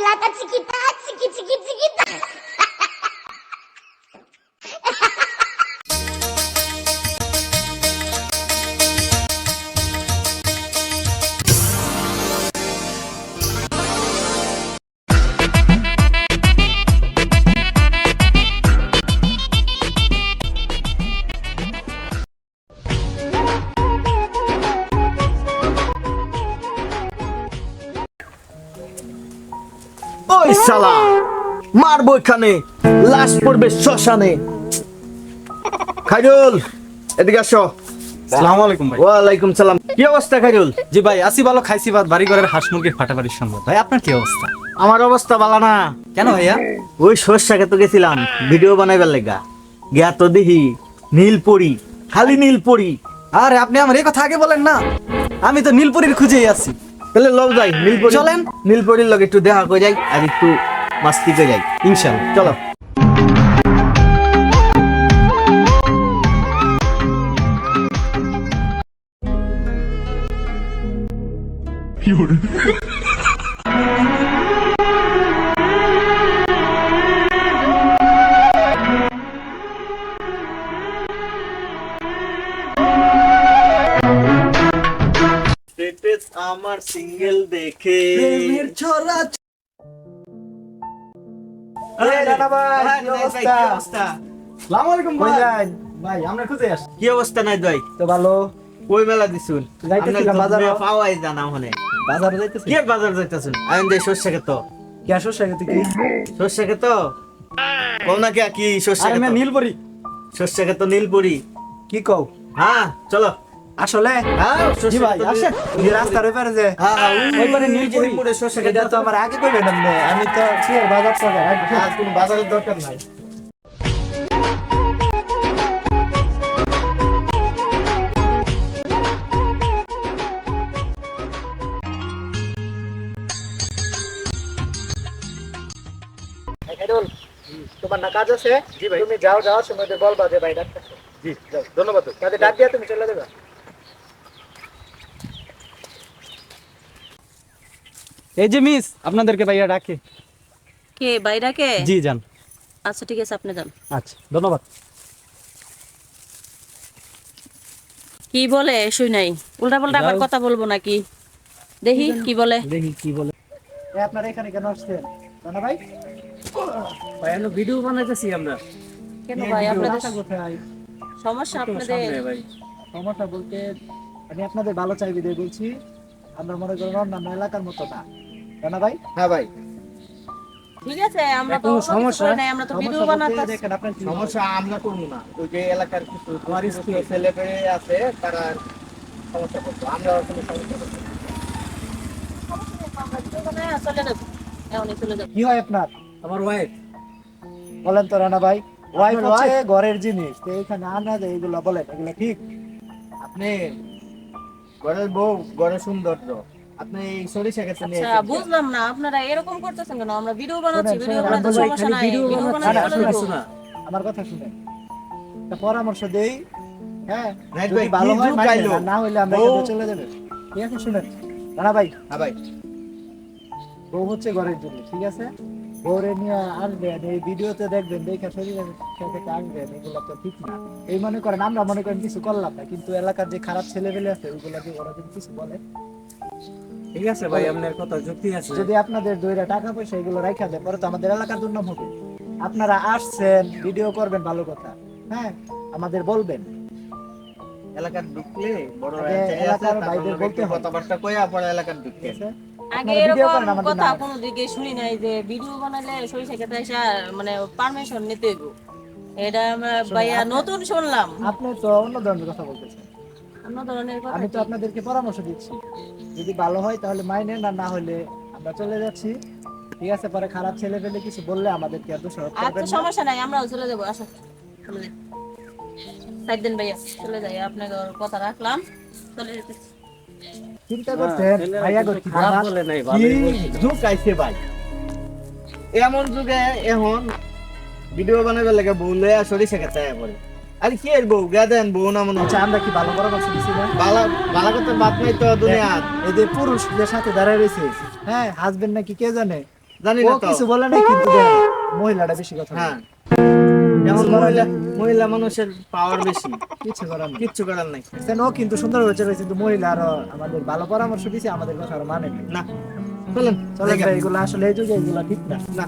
lá tá. ওই শালা। মারবো এখানে। লাশ পড়বে শ্মশানে। খাইরুল এদিকে আসো। সালাম আলাইকুম ভাই। ওয়ালাইকুম সালাম। কি অবস্থা খাইরুল? জি ভাই আসি ভালো খাইছি ভাত। বাড়ি ঘরের হাঁস মুরগির ফাটাফাটির সঙ্গে ভাই আপনার কি অবস্থা? আমার অবস্থা ভালো না। কেন ভাইয়া? ওই সর্ষাকে তো গেছিলাম। ভিডিও বানাইবার লেগা। গিয়া তো দেখি নীল পরি খালি নীল পরি আরে আপনি আমার এই কথা আগে বলেন না। আমি তো নীলপুরীর খুঁজেই আছি। তাহলে লও যাই নীলপরি চলেন। নীলপরির লগে একটু দেখা করে যাই আর একটু মাস্তি করে যাই ইনশাল চলো স্ট্যাটাস আমার সিঙ্গেল দেখে। প্রেমের ছড়া ভাই, আমরা কি অবস্থা নাই ভাই? তো ভালো। কই মেলা দিছুন? বাজারে। পাওয়াই জানা মনে বাজারে যাইতেছি। কে বাজার যাইতাছুন? শস্য ক্ষেত কি সাথে কি কও না ক্ষেত নীলপুরি ক্ষেত নীলপুরি কি কও? হ্যাঁ চলো। আসলে? হ্যাঁ জি ভাই আসেন। রাস্তার ওইপারে যে হ্যাঁ হ্যাঁ ওই নীলপুরি মোড়ে শস্য এটা তো আমার আগে কইবেন আপনি। আমি তো শিয়ার বাজার থেকে আর কোনো বাজারের দরকার নাই। তোমার না কাজ আছে? তুমি যাও যাও সময় বলবা যে ভাই ডাকতেছে। জি যাও, ধন্যবাদ। কাজে ডাক দিয়া তুমি চলে যাবে। এই যে মিস আপনাদেরকে ভাইয়া ডাকে। কে বাইরাকে জি যান। আচ্ছা ঠিক আছে আপনি যান। আচ্ছা ধন্যবাদ। কি বলে? শুই নাই। উল্টা পাল্টা আবার কথা বলব নাকি? দেখি কি বলে? দেখি কি বলে। আপনারা এখানে কেন আসছেন? জানা ভাই? ভাই আমি ভিডিও বানাইতেছি আমরা। কেন ভাই আপনাদের কোথায়? সমস্যা আপনাদের? ভাই। সমস্যা বলতে আমি আপনাদের ভালো চাইবি দিয়ে বলছি আমরা মনে করেন অন্যান্য এলাকার মতো না। জানা ভাই? হ্যাঁ ভাই। ঠিক আছে আমরা তো সমস্যা? নাই, আমরা তো ভিডিও বানাতে দেখেন আপনার সমস্যা আমরা করব না। ওই যে এলাকার কিছু তোমার আছে তারা সমস্যা করব আমরা কোনো সমস্যা করব না। চলে যাব। কি হয় আপনার? আমার ওয়াইফ বলেন তো রানা ভাই। ওয়াইফ হচ্ছে ঘরের জিনিস। তো এখানে আনা যায় এগুলো বলেন এগুলো ঠিক? আপনি ঘরের বউ ঘরের সৌন্দর্য। আপনি এই সরিষা গেছে নিয়ে আচ্ছা বুঝলাম না আপনারা এরকম করতেছেন কেন? আমরা ভিডিও বানাচ্ছি ভিডিও বানাতে সমস্যা নাই ভিডিও বানাচ্ছি। আমার কথা শুনেন। একটা পরামর্শ দেই হ্যাঁ? ভাই, ভালো হয় না হইলে আমরা বউ- চলে যাবে ঠিক আছে শুনেন। রানা ভাই। হ্যাঁ ভাই। বউ হচ্ছে ঘরের জন্য ঠিক আছে? নিয়ে আসবেন এই ভিডিওতে দেখবেন দেখে শরীরের সাথে আসবেন এগুলো তো ঠিক না। এই মনে করেন আমরা মনে করেন কিছু করলাম না কিন্তু এলাকার যে খারাপ ছেলেপেলে আছে ওইগুলো যে ওরা যদি কিছু বলে। ঠিক আছে ভাই আপনার কথা যুক্তি আছে। যদি আপনাদের দইরা টাকা পয়সা এগুলো রাখা দেয় পরে তো আমাদের এলাকার দুর্নাম হবে। আপনারা আসছেন ভিডিও করবেন ভালো কথা। হ্যাঁ আমাদের বলবেন। এলাকার ঢুকলে বড় এলাকার লোকে বলতে কথাবার্তা কইয়া পরে এলাকার ঢুকতে আছে? আগে এরকম কথা কোনো দিকে শুনি নাই যে ভিডিও বানালে সরিষা খেতে এসে মানে পারমিশন নিতে হইব এটা আমরা ভাইয়া নতুন শুনলাম। আপনি তো অন্য ধরনের কথা বলতেছেন। অন্য ধরনের কথা আমি তো আপনাদেরকে পরামর্শ দিচ্ছি। যদি ভালো হয় তাহলে মাইনে না না হলে আমরা চলে যাচ্ছি। ঠিক আছে পরে খারাপ ছেলে পেলে কিছু বললে আমাদেরকে এত সহজ আচ্ছা সমস্যা নাই আমরাও চলে যাব আসো। চলে যাই সাইড দেন ভাইয়া চলে যাই আপনাকে কথা রাখলাম। চলে যেতেছি চিন্তা করছেন? ভাইয়া কি। যুগ আইছে ভাই। এমন যুগে এখন ভিডিও বানাবার লাগে বউ লয়া আয়া পড়ে। আরে কি এর বউ? গা দেন বউ না মনে আচ্ছা আমরা কি ভালো না? বালা করতে বাদ নাই তো দুনিয়া এই যে পুরুষদের সাথে দাঁড়ায় রয়েছে হ্যাঁ হাজবেন্ড নাকি কে জানে? জানি না তো। কিছু বলে নাই কিন্তু মহিলাটা বেশি কথা হ্যাঁ। করার মহিলা মহিলা মানুষের পাওয়ার বেশি। কিছু করার নাই। কিচ্ছু করার নাই। ও কিন্তু সুন্দর হয়েছে কিন্তু মহিলা আরও আমাদের ভালো পরামর্শ দিছে আমাদের কথা আরও মানে। না। চলেন। চলেন এগুলো আসলে এই যুগে এগুলো ঠিক না। না।